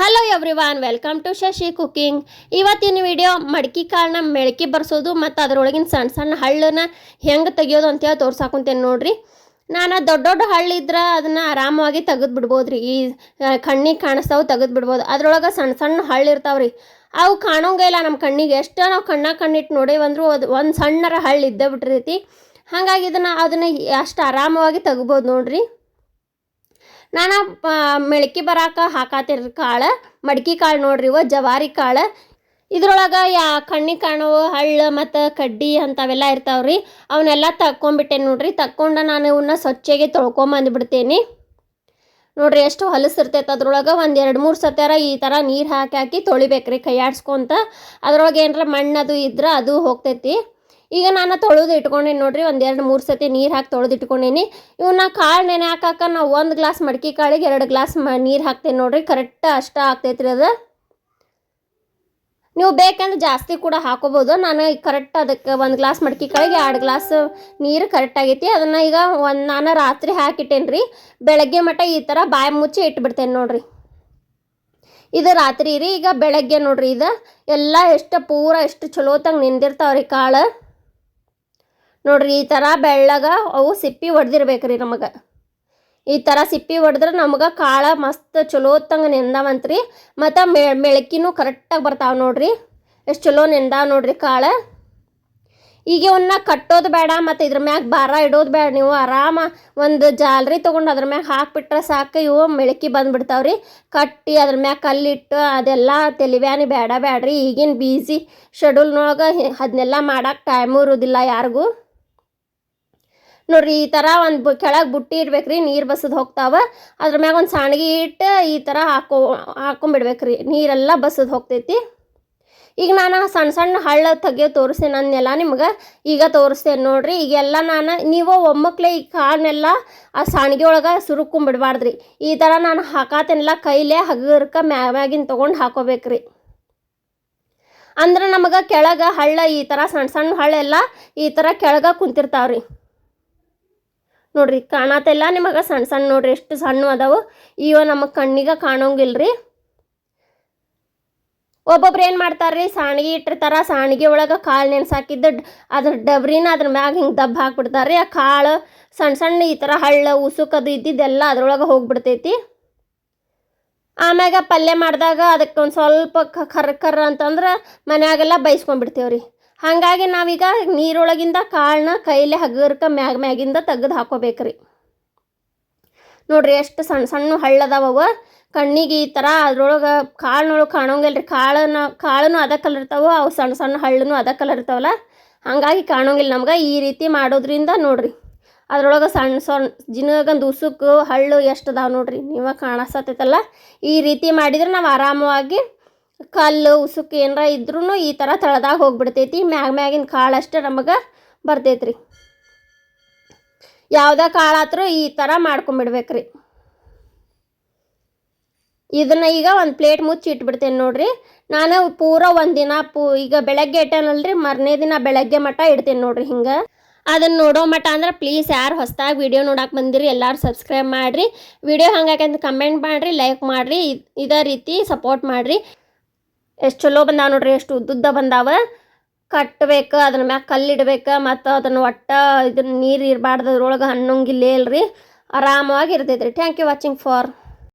Hello everyone welcome to Shashi cooking ಇವತ್ತಿನ video ಮಡಿಕೆ ಕಾಳನ್ನ ಮೆಳಕಿ ಬರ್ಸೋದು ಮತ್ತು ಅದರೊಳಗಿನ ಸಣ್ಣ ಸಣ್ಣ ಹಳ್ಳನ್ನ ಹೆಂಗೆ ತೆಗಿಯೋದು ಅಂತೇಳಿ ತೋರ್ಸಾಕೊಂತೇನೆ ನೋಡ್ರಿ. ನಾನು ದೊಡ್ಡ ದೊಡ್ಡ ಹಳ್ಳಿದ್ರೆ ಅದನ್ನು ಆರಾಮವಾಗಿ ತೆಗೆದು ಬಿಡ್ಬೋದು ರೀ ಈ ಕಣ್ಣಿಗೆ ಕಾಣಿಸ್ತಾವು ತೆಗೆದು ಬಿಡ್ಬೋದು. ಅದ್ರೊಳಗೆ ಸಣ್ಣ ಸಣ್ಣ ಹಳ್ಳಿ ಇರ್ತಾವ್ರಿ. ಅವು ಕಾಣೋಂಗೇ ಇಲ್ಲ ನಮ್ಮ ಕಣ್ಣಿಗೆ. ಎಷ್ಟು ನಾವು ಕಣ್ಣ ಕಣ್ಣಿಟ್ಟು ನೋಡೇವಂದ್ರೂ ಅದು ಒಂದು ಸಣ್ಣರ ಹಳ್ಳಿ ಇದ್ದೇ ಬಿಟ್ಟಿರ್ತೈತಿ ಹಾಗಾಗಿ ಇದನ್ನು ಅದನ್ನು ಅಷ್ಟು ಆರಾಮವಾಗಿ ತೆಗ್ಬೋದು ನೋಡ್ರಿ. ನಾನು ಮೆಳಕಿ ಬರಾಕ ಹಾಕಾತಿರ ಕಾಳು, ಮಡ್ಕಿ ಕಾಳು ನೋಡ್ರಿ ಇವ, ಜವಾರಿ ಕಾಳು. ಇದ್ರೊಳಗೆ ಯಾ ಕಣ್ಣಿಗೆ ಕಾಣೋ ಹಳ್ಳ ಮತ್ತು ಕಡ್ಡಿ ಅಂಥವೆಲ್ಲ ಇರ್ತಾವ್ರಿ. ಅವನ್ನೆಲ್ಲ ತಕ್ಕೊಂಬಿಟ್ಟೆ ನೋಡ್ರಿ. ತಕ್ಕೊಂಡು ನಾನು ಇವನ್ನ ಸ್ವಚ್ಛಗೆ ತೊಳ್ಕೊಂಬಂದ್ಬಿಡ್ತೇನೆ. ನೋಡ್ರಿ ಎಷ್ಟು ಹೊಲಸಿರ್ತೈತೆ ಅದ್ರೊಳಗೆ. ಒಂದು ಎರಡು ಮೂರು ಸತ್ಯಾರ ಈ ಥರ ನೀರು ಹಾಕಿ ಹಾಕಿ ತೊಳಿಬೇಕ್ರಿ ಕೈ ಆಡ್ಸ್ಕೊಂತ ಅದ್ರೊಳಗೆ ಏನರ ಮಣ್ಣದು ಇದ್ರೆ ಅದು ಹೋಗ್ತೈತಿ. ಈಗ ನಾನು ತೊಳೆದು ಇಟ್ಕೊಂಡೇನಿ ನೋಡ್ರಿ, ಒಂದೆರಡು ಮೂರು ಸತಿ ನೀರು ಹಾಕಿ ತೊಳೆದು ಇಟ್ಕೊಂಡೇನಿ. ಇವನ್ನ ಕಾಳು ನೆನೆ ಹಾಕಾಕ ನಾವು ಒಂದು ಗ್ಲಾಸ್ ಮಡ್ಕಿ ಕಾಳಿಗೆ ಎರಡು ಗ್ಲಾಸ್ ಮ ನೀರು ಹಾಕ್ತೇನೆ ನೋಡ್ರಿ ಕರೆಕ್ಟ್ ಅಷ್ಟ ಆಗ್ತೈತ್ರಿ ಅದು. ನೀವು ಬೇಕಂದ್ರೆ ಜಾಸ್ತಿ ಕೂಡ ಹಾಕೋಬೋದು, ನಾನು ಈಗ ಕರೆಕ್ಟ್ ಅದಕ್ಕೆ ಒಂದು ಗ್ಲಾಸ್ ಮಡಿಕೆ ಕಾಳಿಗೆ ಎರಡು ಗ್ಲಾಸ್ ನೀರು ಕರೆಕ್ಟ್ ಆಗೈತಿ. ಅದನ್ನು ಈಗ ಒಂದು ನಾನು ರಾತ್ರಿ ಹಾಕಿಟ್ಟೇನಿ ರೀ, ಬೆಳಗ್ಗೆ ಮಟ್ಟ ಈ ಥರ ಬಾಯಿ ಮುಚ್ಚಿ ಇಟ್ಬಿಡ್ತೇನೆ ನೋಡ್ರಿ. ಇದು ರಾತ್ರಿ ರೀ, ಈಗ ಬೆಳಗ್ಗೆ ನೋಡ್ರಿ ಇದು, ಎಲ್ಲ ಎಷ್ಟು ಪೂರ ಎಷ್ಟು ಚಲೋತಂಗೆ ನಿಂದಿರ್ತಾವ್ರಿ ಕಾಳು. ನೋಡ್ರಿ, ಈ ಥರ ಬೆಳ್ಳಗ ಅವು ಸಿಪ್ಪಿ ಹೊಡೆದಿರ್ಬೇಕ್ರಿ ನಮಗೆ. ಈ ಥರ ಸಿಪ್ಪಿ ಹೊಡೆದ್ರೆ ನಮ್ಗೆ ಕಾಳ ಮಸ್ತ್ ಚಲೋತ್ತಂಗೆ ನೆಂದಾವಂತ್ರಿ. ಮತ್ತು ಮೆ, ಮೆಳಕಿನೂ ಕರೆಕ್ಟಾಗಿ ಬರ್ತಾವೆ ನೋಡ್ರಿ. ಎಷ್ಟು ಚಲೋ ನೆಂದಾವ ನೋಡ್ರಿ ಕಾಳು. ಈಗ ಇವನ್ನ ಕಟ್ಟೋದು ಬೇಡ, ಮತ್ತು ಇದ್ರ ಮ್ಯಾಗ ಭಾರ ಇಡೋದು ಬೇಡ. ನೀವು ಆರಾಮ ಒಂದು ಜಾಲ್ರಿ ತೊಗೊಂಡು ಅದ್ರ ಮ್ಯಾಗ ಹಾಕಿಬಿಟ್ರೆ ಸಾಕು, ಇವು ಮೆಳಕಿ ಬಂದ್ಬಿಡ್ತಾವ್ರಿ. ಕಟ್ಟಿ ಅದ್ರ ಮ್ಯಾಗ ಕಲ್ಲಿಟ್ಟು ಅದೆಲ್ಲ ತೆಲಿವ್ಯಾನಿ ಬೇಡ ಬೇಡ್ರಿ ಈಗಿನ ಬೀಸಿ ಶೆಡ್ಯೂಲ್ನೊಳಗೆ ಅದನ್ನೆಲ್ಲ ಮಾಡೋಕೆ ಟೈಮು ಇರೋದಿಲ್ಲ ಯಾರಿಗೂ. ನೋಡ್ರಿ, ಈ ಥರ ಒಂದು ಕೆಳಗೆ ಬುಟ್ಟಿ ಇಡ್ಬೇಕ್ರಿ, ನೀರು ಬಸದ್ ಹೋಗ್ತಾವ. ಅದ್ರ ಮ್ಯಾಗ ಒಂದು ಸಾಣಿಗೆ ಇಟ್ಟು ಈ ಥರ ಹಾಕೋ, ಹಾಕೊಂಬಿಡ್ಬೇಕ್ರಿ, ನೀರೆಲ್ಲ ಬಸದ್ ಹೋಗ್ತೈತಿ. ಈಗ ನಾನು ಸಣ್ಣ ಸಣ್ಣ ಹಳ್ಳ ತೆಗಿಯೋ ತೋರಿಸ್ತೇನೆ ಅನ್ನೆಲ್ಲ ನಿಮ್ಗೆ. ಈಗ ತೋರಿಸ್ತೇನೆ ನೋಡ್ರಿ ಈಗೆಲ್ಲ ನಾನು, ನೀವು ಒಮ್ಮಕ್ಲೆ ಈ ಕಾಳನ್ನೆಲ್ಲ ಆ ಸಾಣಿಗೆ ಒಳಗೆ ಸುರುಕೊಂಬಿಡ್ಬಾರ್ದ್ರಿ ಈ ಥರ ನಾನು ಹಾಕಾತೇನೆಲ್ಲ ಕೈಲೇ ಹಗರ್ಕ ಮ್ಯಾಗ ಮ್ಯಾಗಿನ ತೊಗೊಂಡು ಹಾಕೋಬೇಕ್ರಿ. ಅಂದ್ರೆ ನಮಗೆ ಕೆಳಗೆ ಹಳ್ಳ ಈ ಥರ ಸಣ್ಣ ಸಣ್ಣ ಹಳ್ಳೆಲ್ಲ ಈ ಥರ ಕೆಳಗೆ ಕುಂತಿರ್ತಾವ್ರಿ. ನೋಡ್ರಿ ಕಾಣತ್ತೆಲ್ಲ ನಿಮಗೆ ಸಣ್ಣ ಸಣ್ಣ ನೋಡ್ರಿ, ಎಷ್ಟು ಸಣ್ಣ ಅದಾವು. ಇವ ನಮಗೆ ಕಣ್ಣಿಗೆ ಕಾಣೋಂಗಿಲ್ರಿ. ಒಬ್ಬೊಬ್ರು ಏನು ಮಾಡ್ತಾರ್ರಿ, ಸಾಣಿಗೆ ಇಟ್ಟಿರ್ತಾರ, ಸಾಣಿಗೆ ಒಳಗೆ ಕಾಳು ನೆನ್ಸಾಕಿದ್ದು ಅದ್ರ ಡಬ್ರಿನ ಅದ್ರ ಮ್ಯಾಗ ಹಿಂಗೆ ದಬ್ಬ ಹಾಕ್ಬಿಡ್ತಾರ್ರಿ. ಆ ಕಾಳು ಸಣ್ಣ ಸಣ್ಣ ಈ ಥರ ಹಳ್ಳ ಉಸುಕದು ಇದ್ದಿದ್ದೆಲ್ಲ ಅದ್ರೊಳಗೆ ಹೋಗ್ಬಿಡ್ತೈತಿ. ಆಮ್ಯಾಗ ಪಲ್ಯ ಮಾಡಿದಾಗ ಅದಕ್ಕೆ ಒಂದು ಸ್ವಲ್ಪ ಕರ್ರ ಕರ್ ಕರ್ರ ಅಂತಂದ್ರೆ ಮನ್ಯಾಗೆಲ್ಲ ಬೈಸ್ಕೊಂಡ್ಬಿಡ್ತೇವ್ರಿ. ಹಾಗಾಗಿ ನಾವೀಗ ನೀರೊಳಗಿಂದ ಕಾಳನ್ನ ಕೈಲೇ ಹಗರ್ಕ ಮ್ಯಾಗ ಮ್ಯಾಗಿಂದ ತೆಗೆದು ಹಾಕೋಬೇಕ್ರಿ. ನೋಡ್ರಿ ಎಷ್ಟು ಸಣ್ಣ ಸಣ್ಣ ಹಳ್ಳದವ ಕಣ್ಣಿಗೆ ಈ ಥರ ಅದ್ರೊಳಗೆ ಕಾಳ್ನೊಳಗೆ ಕಾಣೋಂಗಿಲ್ಲ ರೀ ಕಾಳನ್ನ ಕಾಳನು ಅದ ಕಲರ್ ಇರ್ತಾವೆ, ಅವು ಸಣ್ಣ ಸಣ್ಣ ಹಳ್ಳನು ಅದ ಕಲರ್ ಇರ್ತಾವಲ್ಲ. ಹಾಗಾಗಿ ಕಾಣೋಂಗಿಲ್ಲ ನಮ್ಗೆ ಈ ರೀತಿ ಮಾಡೋದ್ರಿಂದ ನೋಡ್ರಿ. ಅದ್ರೊಳಗೆ ಸಣ್ಣ ಸಣ್ಣ ಜಿನಗಂದು ಉಸುಕು ಹಳ್ಳು ಎಷ್ಟು ಅದಾವೆ ನೋಡ್ರಿ. ನೀವೇ ಕಾಣಿಸತ್ತೈತಲ್ಲ ಈ ರೀತಿ ಮಾಡಿದ್ರೆ ನಾವು ಆರಾಮವಾಗಿ ಕಲ್ಲು, ಉಸುಕು ಏನರ ಇದ್ರೂ ಈ ಥರ ತಳದಾಗ ಹೋಗ್ಬಿಡ್ತೈತಿ. ಮ್ಯಾಗ ಮ್ಯಾಗಿನ ಕಾಳು ಅಷ್ಟೇ ನಮಗೆ ಬರ್ತೈತ್ರಿ. ಯಾವುದೇ ಕಾಳಾತ್ರೂ ಈ ಥರ ಮಾಡ್ಕೊಂಬಿಡ್ಬೇಕ್ರಿ. ಇದನ್ನು ಈಗ ಒಂದು ಪ್ಲೇಟ್ ಮುಚ್ಚಿ ಇಟ್ಬಿಡ್ತೇನೆ ನೋಡ್ರಿ. ನಾನು ಪೂರ ಒಂದಿನ ಪೂ ಈಗ ಬೆಳಗ್ಗೆ ಇಟ್ಟೇನಲ್ರಿ, ಮರನೇ ದಿನ ಬೆಳಗ್ಗೆ ಮಟ್ಟ ಇಡ್ತೇನೆ ನೋಡ್ರಿ ಹಿಂಗೆ. ಅದನ್ನು ನೋಡೋ ಮಟ್ಟ ಅಂದ್ರೆ ಪ್ಲೀಸ್ ಯಾರು ಹೊಸ್ದಾಗಿ ವಿಡಿಯೋ ನೋಡಕ್ಕೆ ಬಂದಿರಿ ಎಲ್ಲರೂ ಸಬ್ಸ್ಕ್ರೈಬ್ ಮಾಡಿರಿ. ವಿಡಿಯೋ ಹಂಗಾಕಂತ ಕಮೆಂಟ್ ಮಾಡಿರಿ, ಲೈಕ್ ಮಾಡಿರಿ. ಇದೇ ರೀತಿ ಸಪೋರ್ಟ್ ಮಾಡಿರಿ. ಎಷ್ಟು ಚಲೋ ಬಂದಾವ ನೋಡ್ರಿ, ಎಷ್ಟು ಉದ್ದುದ್ದ ಬಂದಾವ. ಕಟ್ಟಬೇಕು ಅದ್ರ ಮ್ಯಾಗ ಕಲ್ಲಿಡ್ಬೇಕು, ಮತ್ತು ಅದನ್ನು ಒಟ್ಟ ಇದನ್ನ ನೀರು ಇರಬಾರ್ದು, ಅದ್ರೊಳಗೆ ಹಣ್ಣುಂಗಿಲ್ಲ ಇಲ್ರಿ ಆರಾಮವಾಗಿ ಇರ್ತೈತೆ ರೀ ಥ್ಯಾಂಕ್ ಯು ವಾಚಿಂಗ್ ಫಾರ್